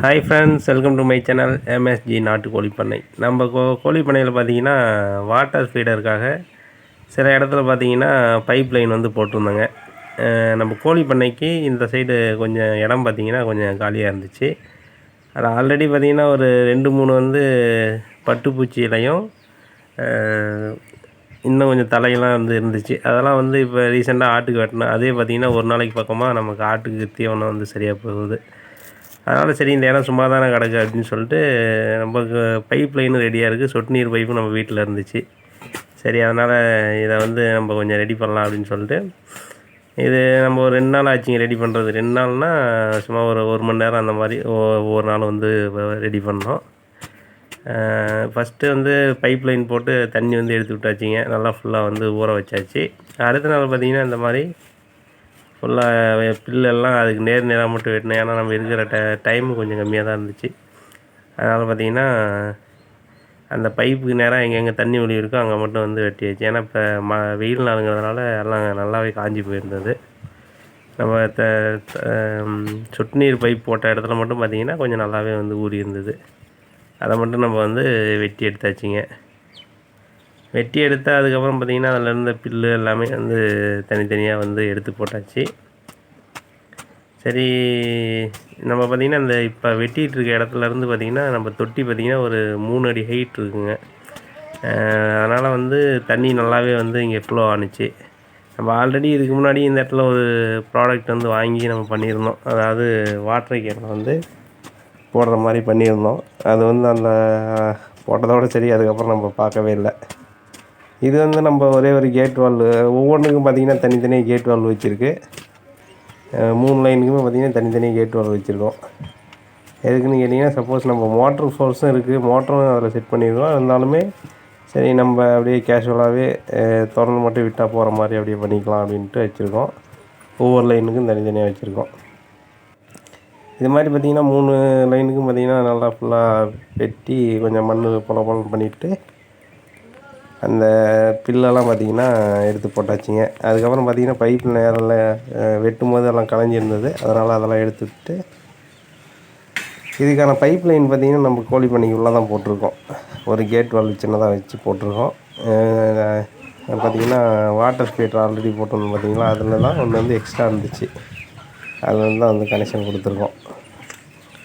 Hi friends welcome to my channel MSG நாட்டு கோழிப்பண்ணை பண்ணை நம்ம கோ கோழிப்பண்ணையில் பார்த்தீங்கன்னா வாட்டர் ஃபீடருக்காக சில இடத்துல பார்த்தீங்கன்னா பைப் லைன் வந்து போட்டிருந்தாங்க. நம்ம கோழி பண்ணைக்கு இந்த சைடு கொஞ்சம் இடம் பார்த்தீங்கன்னா கொஞ்சம் காலியாக இருந்துச்சு. அது ஆல்ரெடி பார்த்தீங்கன்னா ஒரு ரெண்டு மூணு வந்து பட்டுப்பூச்சியிலையும் இன்னும் கொஞ்சம் தலையெல்லாம் வந்து இருந்துச்சு. அதெல்லாம் வந்து இப்போ ரீசெண்டாக ஆட்டுக்கு வெட்டினேன் அதே பார்த்தீங்கன்னா ஒரு நாளைக்கு பக்கமாக நமக்கு ஆட்டுக்கு தீவனம் வந்து சரியாக போகுது. அதனால் சரி இந்த இடம் சும்மா தானே கிடக்கு அப்படின்னு சொல்லிட்டு நமக்கு பைப் லைனும் ரெடியாக இருக்குது சொட்டு நீர் பைப்பும் நம்ம வீட்டில் இருந்துச்சு. சரி அதனால் இதை வந்து நம்ம கொஞ்சம் ரெடி பண்ணலாம் அப்படின்னு சொல்லிட்டு இது நம்ம ஒரு ரெண்டு நாள் ஆச்சுங்க ரெடி பண்ணுறது ரெண்டு நாள்னா சும்மா ஒரு ஒரு மணி நேரம் அந்த மாதிரி ஒவ்வொரு நாள் வந்து ரெடி பண்ணோம். ஃபஸ்ட்டு வந்து பைப் லைன் போட்டு தண்ணி வந்து எடுத்து விட்டாச்சுங்க. நல்லா ஃபுல்லாக வந்து ஊற வச்சாச்சு. அடுத்த நாள் பார்த்திங்கன்னா இந்த மாதிரி ஃபுல்லாக பில்லெல்லாம் அதுக்கு நேர் நேராக மட்டும் வெட்டினேன். ஏன்னா நம்ம இருக்கிற ட டைம் கொஞ்சம் கம்மியாக தான் இருந்துச்சு. அதனால் பார்த்திங்கன்னா அந்த பைப்புக்கு நேராக எங்கெங்கே தண்ணி ஒளி இருக்கோ அங்கே மட்டும் வந்து வெட்டியாச்சு. ஏன்னா இப்போ ம வெயில் நாளுங்கிறதுனால எல்லாம் நல்லாவே காஞ்சி போயிருந்தது. நம்ம த சொட்டு நீர் பைப் போட்ட இடத்துல மட்டும் பார்த்திங்கன்னா கொஞ்சம் நல்லாவே வந்து ஊறி இருந்தது. அதை மட்டும் நம்ம வந்து வெட்டி எடுத்தாச்சுங்க. வெட்டி எடுத்து அதுக்கப்புறம் பார்த்திங்கன்னா அதில் இருந்த பில்லு எல்லாமே வந்து தனித்தனியாக வந்து எடுத்து போட்டாச்சு. சரி நம்ம பார்த்திங்கன்னா அந்த இப்போ வெட்டிகிட்டு இருக்க இடத்துல இருந்து பார்த்திங்கன்னா நம்ம தொட்டி பார்த்திங்கன்னா ஒரு மூணு அடி ஹைட் இருக்குங்க. அதனால் வந்து தண்ணி நல்லாவே வந்து இங்கே ஃப்ளோ ஆணுச்சு நம்ம ஆல்ரெடி இதுக்கு முன்னாடி இந்த இடத்துல ஒரு ப்ராடக்ட் வந்து வாங்கி நம்ம பண்ணியிருந்தோம். அதாவது வாட்டர் கேன் வந்து போடுற மாதிரி பண்ணியிருந்தோம். அது வந்து அந்த போட்டதோட சரி அதுக்கப்புறம் நம்ம பார்க்கவே இல்லை. இது வந்து நம்ம ஒரே ஒரு கேட் வால் ஒவ்வொன்றுக்கும் பார்த்தீங்கன்னா தனித்தனியாக கேட் வால் வச்சுருக்கு. மூணு லைனுக்குமே பார்த்திங்கன்னா தனித்தனியாக கேட் வால் வச்சுருக்கோம். எதுக்குன்னு கேட்டிங்கன்னா சப்போஸ் நம்ம மோட்ரு ஃபோர்ஸும் இருக்குது மோட்டரும் அதில் செட் பண்ணியிருக்கோம் இருந்தாலுமே சரி நம்ம அப்படியே கேஷுவலாகவே திறந்து மட்டும் விட்டால் போகிற மாதிரி அப்படியே பண்ணிக்கலாம் அப்படின்ட்டு வச்சுருக்கோம். ஒவ்வொரு லைனுக்கும் தனித்தனியாக வச்சுருக்கோம். இது மாதிரி பார்த்திங்கன்னா மூணு லைனுக்கும் பார்த்திங்கன்னா நல்லா ஃபுல்லாக வெட்டி கொஞ்சம் மண் பொல பொலம் பண்ணிவிட்டு அந்த பில்லெல்லாம் பார்த்தீங்கன்னா எடுத்து போட்டாச்சுங்க. அதுக்கப்புறம் பார்த்தீங்கன்னா பைப் நேரில் வெட்டும் போது எல்லாம் கலைஞ்சிருந்தது. அதனால் அதெல்லாம் எடுத்துவிட்டு இதுக்கான பைப் லைன் பார்த்தீங்கன்னா நம்ம கோழி பண்ணைக்கு உள்ளே தான் போட்டிருக்கோம். ஒரு கேட் வால் சின்னதாக வச்சு போட்டிருக்கோம். பார்த்தீங்கன்னா வாட்டர் ஸ்பீட்டர் ஆல்ரெடி போட்டிருந்தோம் பார்த்திங்களா? அதில் தான் ஒன்று வந்து எக்ஸ்ட்ரா இருந்துச்சு. அதில் இருந்து தான் வந்து கனெக்ஷன் கொடுத்துருக்கோம்.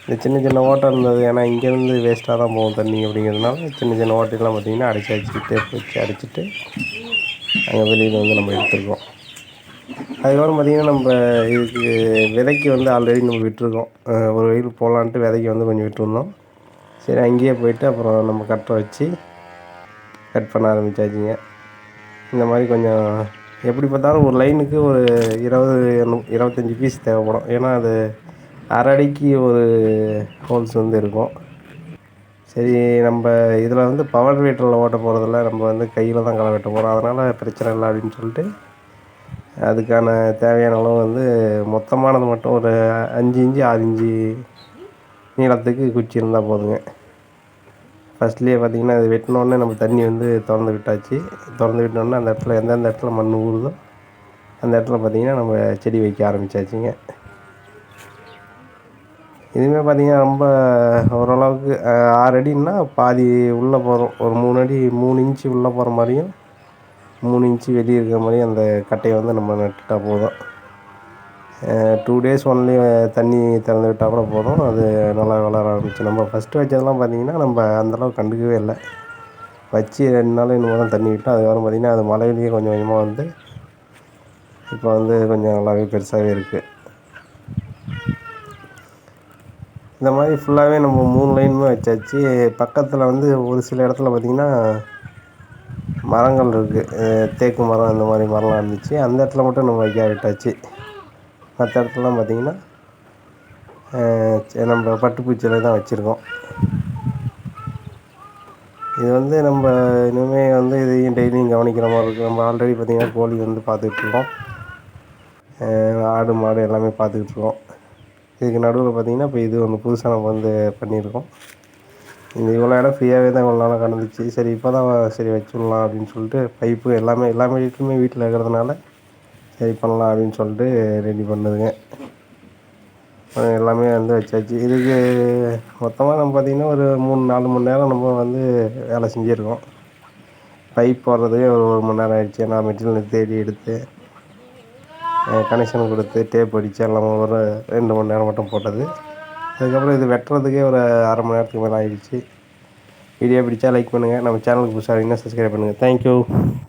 இந்த சின்ன சின்ன ஓட்டை இருந்தது. ஏன்னா இங்கேருந்து வேஸ்ட்டாக தான் போகும் தண்ணி அப்படிங்கிறதுனால சின்ன சின்ன ஓட்டையெல்லாம் பார்த்தீங்கன்னா அடிச்சு அடிச்சு வச்சு அடிச்சுட்டு அங்கே வெளியில் வந்து நம்ம எடுத்துருக்கோம். அதுக்கப்புறம் பார்த்திங்கன்னா நம்ம இதுக்கு விதைக்கு வந்து ஆல்ரெடி நம்ம விட்டுருக்கோம். ஒரு வெயில் போகலான்ட்டு விதைக்கு வந்து கொஞ்சம் விட்டுருந்தோம். சரி அங்கேயே போயிட்டு அப்புறம் நம்ம கட்டை வச்சு கட் பண்ண ஆரம்பிச்சாச்சுங்க. இந்த மாதிரி கொஞ்சம் எப்படி பார்த்தாலும் ஒரு லைனுக்கு ஒரு இருபது இருபத்தஞ்சி பீஸ் தேவைப்படும். ஏன்னா அது அரை அடிக்கு ஒரு ஹோல்ஸ் வந்து இருக்கும். சரி நம்ம இதில் வந்து பவர் வீட்டரில் ஓட்ட போகிறதில்ல நம்ம வந்து கையில் தான் களை வெட்ட போகிறோம் அதனால் பிரச்சனை இல்லை அப்படின்னு சொல்லிட்டு அதுக்கான தேவையான அளவு வந்து மொத்தமானது மட்டும் ஒரு அஞ்சு இஞ்சி ஆறு இஞ்சி நீளத்துக்கு குச்சி இருந்தால் போதுங்க. ஃபஸ்ட்லேயே பார்த்திங்கன்னா அது வெட்டினோடனே நம்ம தண்ணி வந்து திறந்து விட்டாச்சு. திறந்து விட்டோன்னே அந்த இடத்துல எந்தெந்த இடத்துல மண் ஊறுதோ அந்த இடத்துல பார்த்தீங்கன்னா நம்ம செடி வைக்க ஆரம்பிச்சாச்சுங்க. இதுவுமே பார்த்தீங்கன்னா ரொம்ப ஓரளவுக்கு ஆறு அடின்னா பாதி உள்ளே போகிறோம் ஒரு மூணு அடி மூணு இன்ச்சு உள்ளே போகிற மாதிரியும் மூணு இன்ச்சு வெளியே இருக்கிற மாதிரியும் அந்த கட்டையை வந்து நம்ம நட்டுட்டா போதும். டூ டேஸ் ஒன்லி தண்ணி திறந்து விட்டால் கூட போதும். அது நல்லா வளர ஆரம்பிச்சு நம்ம ஃபஸ்ட்டு வச்சதெல்லாம் பார்த்தீங்கன்னா நம்ம அந்தளவுக்கு கண்டுக்கவே இல்லை. வச்சு ரெண்டு நாள் இன்னும் தான் தண்ணி விட்டோம். அதுக்கப்புறம் பார்த்திங்கன்னா அது மழையிலேயே கொஞ்சம் கொஞ்சமாக வந்து இப்போ வந்து கொஞ்சம் நல்லாவே பெருசாகவே இருக்குது இந்த மாதிரி ஃபுல்லாகவே நம்ம மூணு லைனுமே வச்சாச்சு. பக்கத்தில் வந்து ஒரு சில இடத்துல பார்த்திங்கன்னா மரங்கள் இருக்குது தேக்கு மரம் இந்த மாதிரி மரம்லாம் இருந்துச்சு. அந்த இடத்துல மட்டும் நம்ம வைக்க விட்டாச்சு. மற்ற இடத்துலலாம் பார்த்திங்கன்னா நம்ம பட்டுப்பூச்சியில் தான் வச்சுருக்கோம். இது வந்து நம்ம இனிமேல் வந்து இதையும் டெய்லியும் கவனிக்கிற மாதிரி இருக்குது நம்ம ஆல்ரெடி பார்த்திங்கன்னா கோழி வந்து பார்த்துக்கிட்டு இருக்கோம். ஆடு மாடு எல்லாமே பார்த்துக்கிட்டு இருக்கோம். இதுக்கு நடுவில் பார்த்திங்கன்னா இப்போ இது ஒன்று புதுசாக நம்ம வந்து பண்ணியிருக்கோம். இந்த இவ்வளோ இடம் ஃப்ரீயாகவே தான் இவ்வளோ நாளாக கடந்துச்சு. சரி இப்போ தான் சரி வச்சுடலாம் அப்படின்னு சொல்லிட்டு பைப்பு எல்லாமே எல்லாமே வீட்டுமே வீட்டில் இருக்கிறதுனால சரி பண்ணலாம் அப்படின்னு சொல்லிட்டு ரெடி பண்ணுதுங்க. எல்லாமே வந்து வச்சாச்சு. இதுக்கு மொத்தமாக நம்ம பார்த்திங்கன்னா ஒரு மூணு நாலு மணி நேரம் நம்ம வந்து வேலை செஞ்சுருக்கோம். பைப் போடுறதுக்கே ஒரு ஒரு மணி நேரம் ஆயிடுச்சு. நான் மெட்டீரியல் தேடி எடுத்து கனெக்ஷன் கொடுத்து டேப் அடித்து எல்லாம் ஒரு ரெண்டு மணி நேரம் மட்டும் போட்டது. அதுக்கப்புறம் இது வெட்டுறதுக்கே ஒரு அரை மணி நேரத்துக்கு மேலே ஆயிடுச்சு. வீடியோ பிடிச்சா லைக் பண்ணுங்கள் நம்ம சேனலுக்கு புதுசாக இருந்தீங்கன்னா சப்ஸ்கிரைப் பண்ணுங்கள் தேங்க்யூ